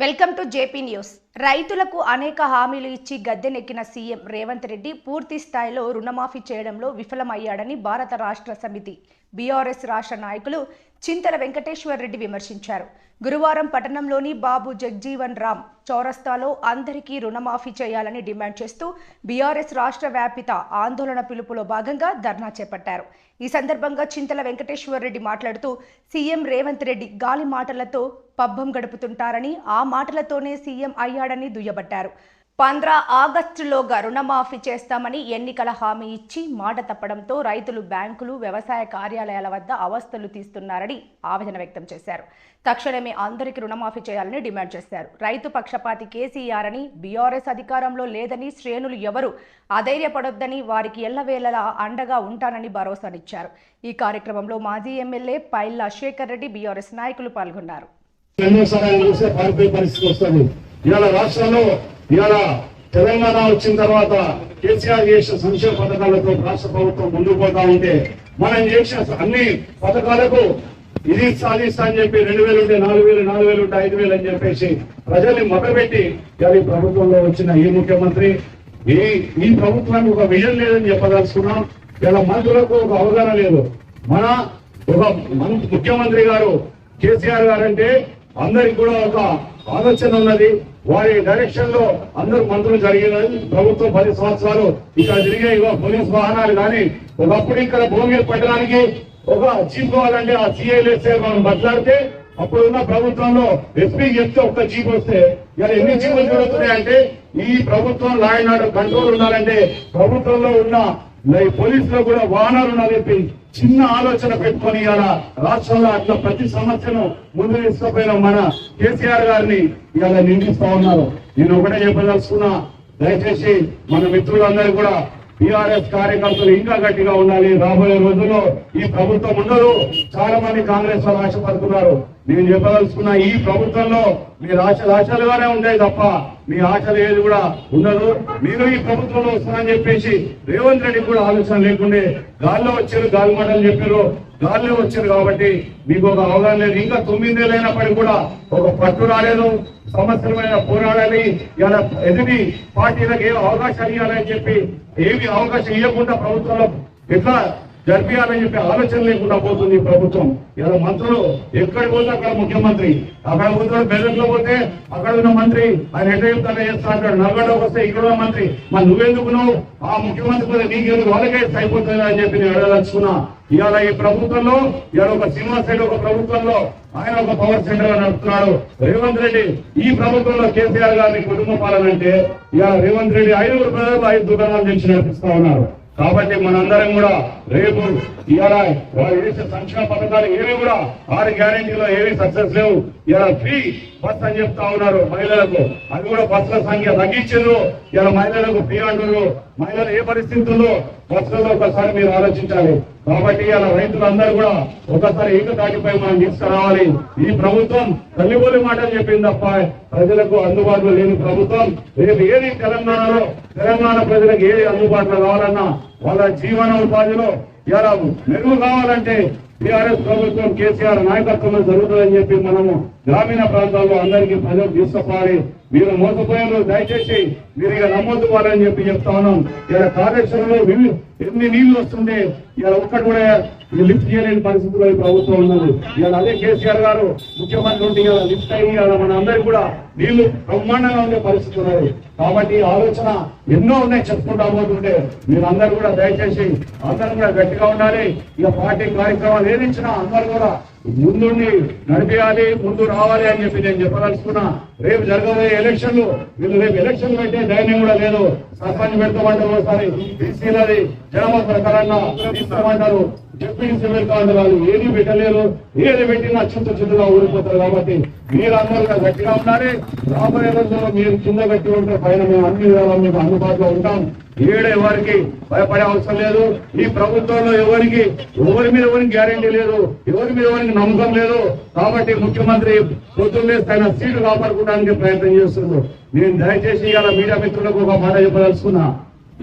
Welcome to JP news. రైతులకు అనేక హామీలు ఇచ్చి గద్దెనెక్కిన సీఎం రేవంత్ రెడ్డి పూర్తి స్థాయిలో రుణమాఫీ చేయడంలో విఫలమయ్యాడని భారత రాష్ట్ర సమితి. బీఆర్ఎస్ రాష్ట్ర నాయకులు చింతల వెంకటేశ్వర్ రెడ్డి విమర్శించారు. గురువారం పట్టణంలోని బాబు జగ్జీవన్ రామ్ చౌరస్తాలో అందరికీ రుణమాఫీ చేయాలని డిమాండ్ చేస్తూ బీఆర్ఎస్ రాష్ట్ర వ్యాపిత ఆందోళన పిలుపులో భాగంగా ధర్నా చేపట్టారు. ఈ సందర్భంగా చింతల వెంకటేశ్వర్ రెడ్డి మాట్లాడుతూ సీఎం రేవంత్ రెడ్డి గాలి మాటలతో పబ్బం గడుపుతుంటారని ఆ మాటలతోనే సీఎం అయ్యాడని దుయ్యబట్టారు. పంద్రా ఆగస్టులోగా రుణమాఫీ చేస్తామని ఎన్నికల హామీ ఇచ్చి మాట తప్పడంతో రైతులు బ్యాంకులు వ్యవసాయ కార్యాలయాల వద్ద అవస్థలు తీస్తున్నారని ఆవేదన వ్యక్తం చేశారు. తక్షణమే అందరికీ రుణమాఫీ చేయాలని డిమాండ్ చేశారు. రైతు పక్షపాతి కేసీఆర్ అని బీఆర్ఎస్ అధికారంలో లేదని శ్రేణులు ఎవరు అధైర్యపడొద్దని వారికి ఎల్లవేళలా అండగా ఉంటానని భరోసానిచ్చారు. ఈ కార్యక్రమంలో మాజీ ఎమ్మెల్యే పైల్లా శేఖర్ రెడ్డి బీఆర్ఎస్ నాయకులు పాల్గొన్నారు. ఇవాళ రాష్ట్రంలో ఇవాళ తెలంగాణ వచ్చిన తర్వాత కేసీఆర్ చేసిన సంక్షేమ పథకాలతో రాష్ట్ర ప్రభుత్వం ముందుకు పోతా ఉంటే మనం చేసిన అన్ని పథకాలకు ఇది సాధిస్తా అని చెప్పి రెండు వేలు ఉంటే నాలుగు వేలు నాలుగు వేలు ఉంటే ఐదు వేలు అని చెప్పేసి ప్రజల్ని మొదలుపెట్టి ఇవాళ ప్రభుత్వంలో వచ్చిన ఈ ముఖ్యమంత్రి ఈ ఈ ప్రభుత్వానికి ఒక విజన్ లేదని చెప్పదలుచుకున్నాం. ఇలా మంత్రులకు ఒక అవగాహన లేదు. మన ఒక మం- ముఖ్యమంత్రి గారు కేసీఆర్ గారు అంటే అందరికి కూడా ఒక ఆలోచన ఉన్నది. వారి డైరెక్షన్లో అందరూ మంత్రులు జరిగినది ప్రభుత్వం పది సంవత్సరాలు ఇక్కడ జరిగే పోలీస్ వాహనాలు కానీ ఒకప్పుడు ఇక్కడ భూమి పెట్టడానికి ఒక జీప్ కావాలంటే ఆ సిఐఎల్ఎస్ఏ మనం మాట్లాడితే అప్పుడు ఉన్న ప్రభుత్వంలో ఎస్పీ చెప్తే ఒక్క జీప్ వస్తే ఇలా ఎన్ని జీపులు జరుగుతున్నాయి అంటే ఈ ప్రభుత్వం లా ఆర్డర్ కంట్రోల్ ఉండాలంటే ప్రభుత్వంలో ఉన్న పోలీసులో కూడా వాహనాలు నలిపి చెప్పి చిన్న ఆలోచన పెట్టుకొని ఇలా రాష్ట్రంలో అట్లా ప్రతి సమస్యను ముందు తీసుకుపోయిన మన కేసీఆర్ గారిని ఇలా నిందిస్తా ఉన్నారు. నేను ఒకటే చెప్పదలుచుకున్నా దయచేసి మన మిత్రులందరూ కూడా టిఆర్ఎస్ కార్యకర్తలు ఇంకా గట్టిగా ఉండాలి. రాబోయే రోజుల్లో ఈ ప్రభుత్వం ఉండదు. చాలా మంది కాంగ్రెస్ వాళ్ళు ఆశపడుతున్నారు. నేను చెప్పదలుచుకున్న ఈ ప్రభుత్వంలో మీరు ఆశలు ఆశలుగానే ఉంటాయి తప్ప మీ ఆశలు ఏది కూడా ఉండదు. మీరు ఈ ప్రభుత్వంలో వస్తున్నారని చెప్పేసి రేవంత్ రెడ్డి కూడా ఆలోచన లేకుండే గాల్లో వచ్చారు గాలి మాటలు చెప్పారు. గాల్లో వచ్చారు కాబట్టి మీకు ఒక అవగాహన లేదు. ఇంకా తొమ్మిదేళ్ళైనప్పటికీ కూడా ఒక పట్టు రాలేదు. సంవత్సరమైన పోరాడాలి. ఇలా ఎదుటి పార్టీలకు ఏ అవకాశాలు ఇవ్వాలని చెప్పి ఏమి అవకాశం ఇవ్వకుండా ప్రభుత్వంలో ఎట్లా జరిపించాలని చెప్పి ఆలోచన లేకుండా పోతుంది ఈ ప్రభుత్వం. ఇలా మంత్రులు ఎక్కడికి పోతే అక్కడ ముఖ్యమంత్రి. అక్కడ పోతే బెల్లెట్లో పోతే అక్కడ ఉన్న మంత్రి. ఆయన ఎట్లా చెప్తాడో చేస్తా అంటాడు. నల్గొండకు వస్తే ఇక్కడ ఉన్న మంత్రి. మరి నువ్వెందుకు నువ్వు ఆ ముఖ్యమంత్రి పోతే నీకెందుకు వాళ్ళకే అయిపోతుంది అని చెప్పి నేను అడగదలుచుకున్నా ఇవాళ ఈ ప్రభుత్వంలో ఇవాళ ఒక సినిమా సైడ్ ఒక ప్రభుత్వంలో ఆయన ఒక పవర్ సెంటర్గా నడుపుతున్నాడు. రేవంత్ రెడ్డి ఈ ప్రభుత్వంలో కేసీఆర్ గారిని కుటుంబ పాలన అంటే ఇవాళ రేవంత్ రెడ్డి ఐదుగురు ప్రజలు ఐదు దుకాణాలు తెచ్చి నడిపిస్తా ఉన్నారు. కాబట్టి మనందరం కూడా రేపు ఇవాళ వారు వేసే సంక్షేమ పథకాలు ఏవి కూడా ఆరు గ్యారెంటీలో ఏవి సక్సెస్ లేవు. ఇవాళ ఫ్రీ బస్ అని చెప్తా ఉన్నారు మహిళలకు. అది కూడా బస్సుల సంఖ్య తగ్గించారు ఇలా మహిళలకు ఫ్రీ అంటున్నారు మహిళలు ఏ పరిస్థితుల్లో బస్సులలో ఒకసారి మీరు ఆలోచించాలి? కాబట్టి ఇలా రైతులందరూ కూడా ఒకసారి ఏకతాటిపై మనం తీసుకురావాలి. ఈ ప్రభుత్వం తల్లిపోలి మాటలు చెప్పింది తప్ప ప్రజలకు అందుబాటులో లేని ప్రభుత్వం. రేపు ఏది తెలంగాణలో తెలంగాణ ప్రజలకు ఏది అందుబాటులో కావాలన్నా వాళ్ళ జీవన ఉపాధిలో ఇలా మెరుగు కావాలంటే టీఆర్ఎస్ ప్రభుత్వం కేసీఆర్ నాయకత్వంలో జరుగుతుందని చెప్పి మనము గ్రామీణ ప్రాంతాల్లో అందరికీ ప్రజలు తీసుకుపోవాలి. మీరు మోసపోయారు దయచేసి మీరు ఇక నమ్మొద్దుకోవాలని చెప్పి చెప్తా ఉన్నాం. ఇలా కార్యక్రమంలో ఎన్ని నీళ్ళు వస్తుండే ఇలా ఒక్కటి కూడా లిఫ్ట్ చేయలేని పరిస్థితిలో ఈ ప్రభుత్వం ఉన్నది. ఇలా అదే కేసీఆర్ గారు ముఖ్యమంత్రి ఉంటే లిఫ్ట్ అయ్యి ఇలా మన అందరికి కూడా నీళ్ళు బ్రహ్మాండంగా ఉండే పరిస్థితి ఉన్నది. కాబట్టి ఆలోచన ఎన్నో ఉన్నాయి చెప్పుకుంటా పోతుంటే మీరందరూ కూడా దయచేసి అందరూ కూడా గట్టిగా ఉండాలి. ఇక పార్టీ కార్యక్రమాలు ఏది ఇచ్చినా అందరూ కూడా ముందుండి నడిపేయాలి ముందు రావాలి అని చెప్పి నేను చెప్పదలుచుకున్నా. రేపు జరగబోయే ఎలక్షన్లు వీళ్ళు రేపు ఎలక్షన్ పెట్టే ధైర్యం కూడా లేదు. సర్పంచ్ పెడతామంటారు ఒకసారి బీసీలది జనమ ప్రకారంగా తీసుకోమంటారు. డిప్యూటీ పెడతామంటారు ఏది పెట్టలేరు ఏది పెట్టినా చింత చింతగా ఊడిపోతారు కాబట్టి మీరందరూ గట్టిగా ఉండాలి. రాబోయే రోజుల్లో మీరు కింద పెట్టి ఉంటే పైన మేము అన్ని విధాలా మీకు అందుబాటులో ఉంటాం. ఏడ ఎవరికి భయపడే అవసరం లేదు. ఈ ప్రభుత్వంలో ఎవరికి ఎవరి మీద ఎవరికి గ్యారెంటీ లేదు ఎవరి మీద ఎవరికి నమ్మకం లేదు. కాబట్టి ముఖ్యమంత్రి పొద్దున్నే తన సీటు కాపాడుకోవడానికి ప్రయత్నం చేస్తున్నారు నేను దయచేసి ఇవాళ మీడియా మిత్రులకు ఒక మాట చెప్పదలుచుకున్నా.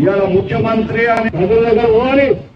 ఇవాళ ముఖ్యమంత్రి అని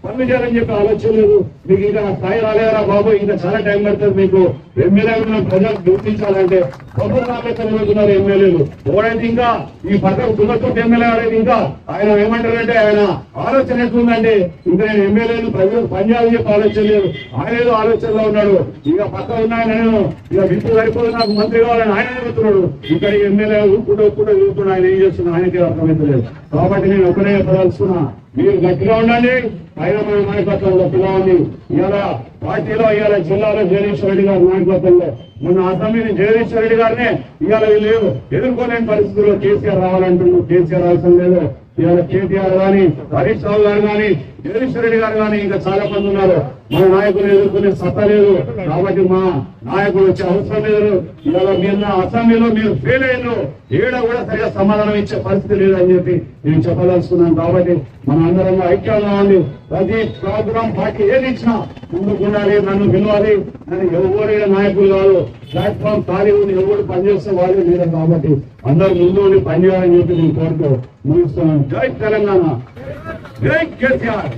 పన్ను చేయాలని చెప్పి ఆలోచన లేదు. మీకు ఇంకా స్థాయి రాలేరా బాబు. ఇంకా చాలా టైం పడుతుంది మీకు. ఎమ్మెల్యేలను ప్రజలు గుర్తించాలంటే ప్రభుత్వ నాయకులు వెళ్తున్నారు ఎమ్మెల్యేలు. ఎవరైతే ఇంకా ఈ పథకం దున్నతోటి ఎమ్మెల్యే అనేది ఇంకా ఆయన ఏమంటారంటే ఆయన ఆలోచన ఎట్లుందంటే ఇంకా నేను ఎమ్మెల్యేలు ప్రజలకు పనిచేయాలని చెప్పి ఆలోచన లేదు. ఆయన ఏదో ఆలోచనలో ఉన్నాడు. ఇక పక్క ఉన్నాయని నేను ఇక విప్పు సరిపోదు నాకు మంత్రి కావాలని ఆయన చెబుతున్నాడు ఇక్కడ ఎమ్మెల్యే ఊపుకుంటూ ఊపుకుంటూ ఊపుకుంటూ ఆయన ఏం చేస్తున్నాడు? ఆయనకే అర్థమైతలేదు. కాబట్టి నేను ఒకనే చెప్పదలుచుకున్నా మీరు గట్టిగా ఉండండి. పైన మన నాయకత్వం గట్టిగా ఉంది. ఇలా పార్టీలో ఇవాళ జిల్లాలో జగదీశ్వర రెడ్డి గారి నాయకత్వంలో మొన్న అసెంబ్లీని జగదీశ్వర రెడ్డి గారిని ఇవాళ వీళ్ళు ఎదుర్కోలేని పరిస్థితుల్లో కేసీఆర్ రావాలంటున్నారు. కేసీఆర్ అవసరం లేదు. ఇవాళ కేటీఆర్ గాని హరీష్ రావు గారు గాని జగదీశ్వర రెడ్డి గారు కానీ ఇంకా చాలా మంది ఉన్నారు. మన నాయకులు ఎదుర్కొనే సత్తా లేదు. కాబట్టి మా నాయకుడు వచ్చే అవసరం లేదు. ఇవాళ మీరు అసెంబ్లీలో మీరు ఫెయిల్ అయ్యారు ఏడ కూడా సరిగా సమాధానం ఇచ్చే పరిస్థితి లేదని చెప్పి నేను చెప్పదలుచుకున్నాను. కాబట్టి మన అందరం ఐక్యంగా ఉంది ప్రతి ప్రోగ్రామ్ పార్టీ ఏది ఇచ్చినా ముందుకు ఉండాలి నన్ను పిలవాలి నన్ను ఎవరు నాయకులు కాదు. ప్లాట్ఫామ్ ఖాళీ ఉంది ఎవరు పనిచేస్తే వాళ్ళు లేదు కాబట్టి అందరూ ముందు ఉండి పనిచేయాలని చెప్పి నేను కోరుతూ ముగిస్తున్నాను. జై తెలంగాణ. జై కేసీఆర్.